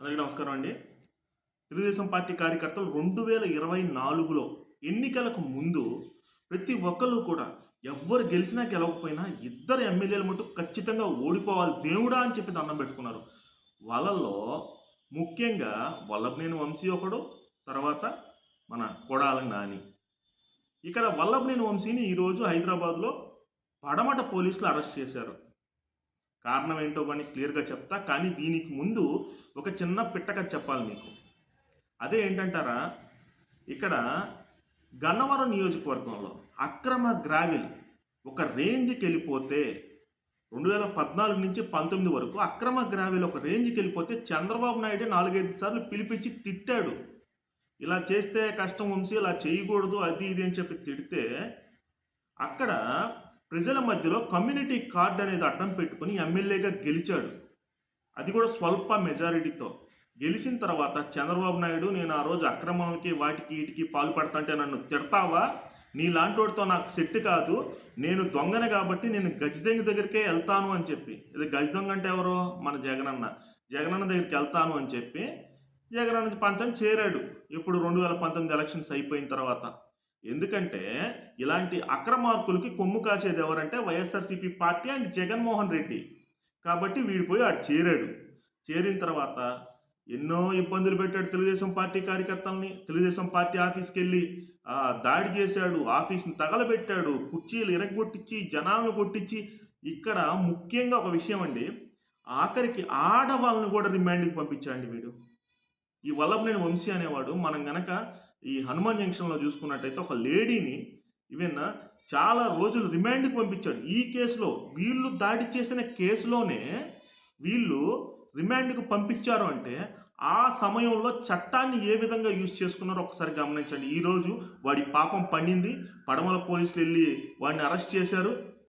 అందరికీ నమస్కారం అండి. తెలుగుదేశం పార్టీ కార్యకర్తలు రెండు వేల ఇరవై నాలుగులో ఎన్నికలకు ముందు ప్రతి ఒక్కళ్ళు కూడా ఎవ్వరు గెలిచినా గెలవకపోయినా ఇద్దరు ఎమ్మెల్యేలు మటు ఖచ్చితంగా ఓడిపోవాలి దేవుడా అని చెప్పి దండం పెట్టుకున్నారు. వాళ్ళల్లో ముఖ్యంగా వల్లభనేని వంశీ ఒకడు తర్వాత మన కొడాల నాని. ఇక్కడ వల్లభనేని వంశీని ఈరోజు హైదరాబాద్లో పడమట పోలీసులు అరెస్ట్ చేశారు. కారణం ఏంటో కానీ క్లియర్గా చెప్తా కానీ దీనికి ముందు ఒక చిన్న పిట్టక చెప్పాలి మీకు. అదే ఏంటంటారా? ఇక్కడ గన్నవరం నియోజకవర్గంలో అక్రమ గ్రావిల్ ఒక రేంజ్కి వెళ్ళిపోతే రెండు వేల పద్నాలుగు నుంచి పంతొమ్మిది వరకు అక్రమ గ్రావిల్ ఒక రేంజ్కి వెళ్ళిపోతే చంద్రబాబు నాయుడు నాలుగైదు సార్లు పిలిపించి తిట్టాడు. ఇలా చేస్తే కష్టం వంశీ ఇలా చేయకూడదు అది ఇది అని చెప్పి తిడితే అక్కడ ప్రజల మధ్యలో కమ్యూనిటీ కార్డ్ అనేది అడ్డం పెట్టుకుని ఎమ్మెల్యేగా గెలిచాడు. అది కూడా స్వల్ప మెజారిటీతో. గెలిచిన తర్వాత చంద్రబాబు నాయుడు నేను ఆ రోజు అక్రమాలకి వాటికి వీటికి పాల్పడతాంటే నన్ను తిడతావా? నీ లాంటివాడితో నాకు సెట్ కాదు. నేను దొంగనే కాబట్టి నేను గజదొంగ దగ్గరికే వెళ్తాను అని చెప్పి. ఇది గజదొంగ అంటే ఎవరు? మన జగనన్న. జగనన్న దగ్గరికి వెళ్తాను అని చెప్పి జగనన్న పంచం చేరాడు. ఇప్పుడు రెండు వేల పంతొమ్మిది ఎలక్షన్స్ అయిపోయిన తర్వాత. ఎందుకంటే ఇలాంటి అక్రమార్కులకి కొమ్ము కాసేది ఎవరంటే వైఎస్ఆర్సీపీ పార్టీ అండ్ జగన్మోహన్ రెడ్డి. కాబట్టి వీడిపోయి అటు చేరాడు. చేరిన తర్వాత ఎన్నో ఇబ్బందులు పెట్టాడు తెలుగుదేశం పార్టీ కార్యకర్తల్ని. తెలుగుదేశం పార్టీ ఆఫీస్కి వెళ్ళి దాడి చేశాడు ఆఫీస్ని తగలబెట్టాడు కుర్చీలు ఇరగొట్టించి జనాలను కొట్టించి. ఇక్కడ ముఖ్యంగా ఒక విషయం అండి ఆఖరికి ఆడవాళ్ళని కూడా రిమాండ్కి పంపించండి వీడు. ఈ వల్లభనేని వంశీ అనేవాడు మనం గనక ఈ హనుమాన్ జంక్షన్లో చూసుకున్నట్టయితే ఒక లేడీని ఈవెన్ చాలా రోజులు రిమాండ్కి పంపించాడు. ఈ కేసులో వీళ్ళు దాడి చేసిన కేసులోనే వీళ్ళు రిమాండ్కి పంపించారు అంటే ఆ సమయంలో చట్టాన్ని ఏ విధంగా యూజ్ చేసుకున్నారో ఒకసారి గమనించండి. ఈరోజు వాడి పాపం పండింది. పడమల పోలీసులు వెళ్ళి వాడిని అరెస్ట్ చేశారు.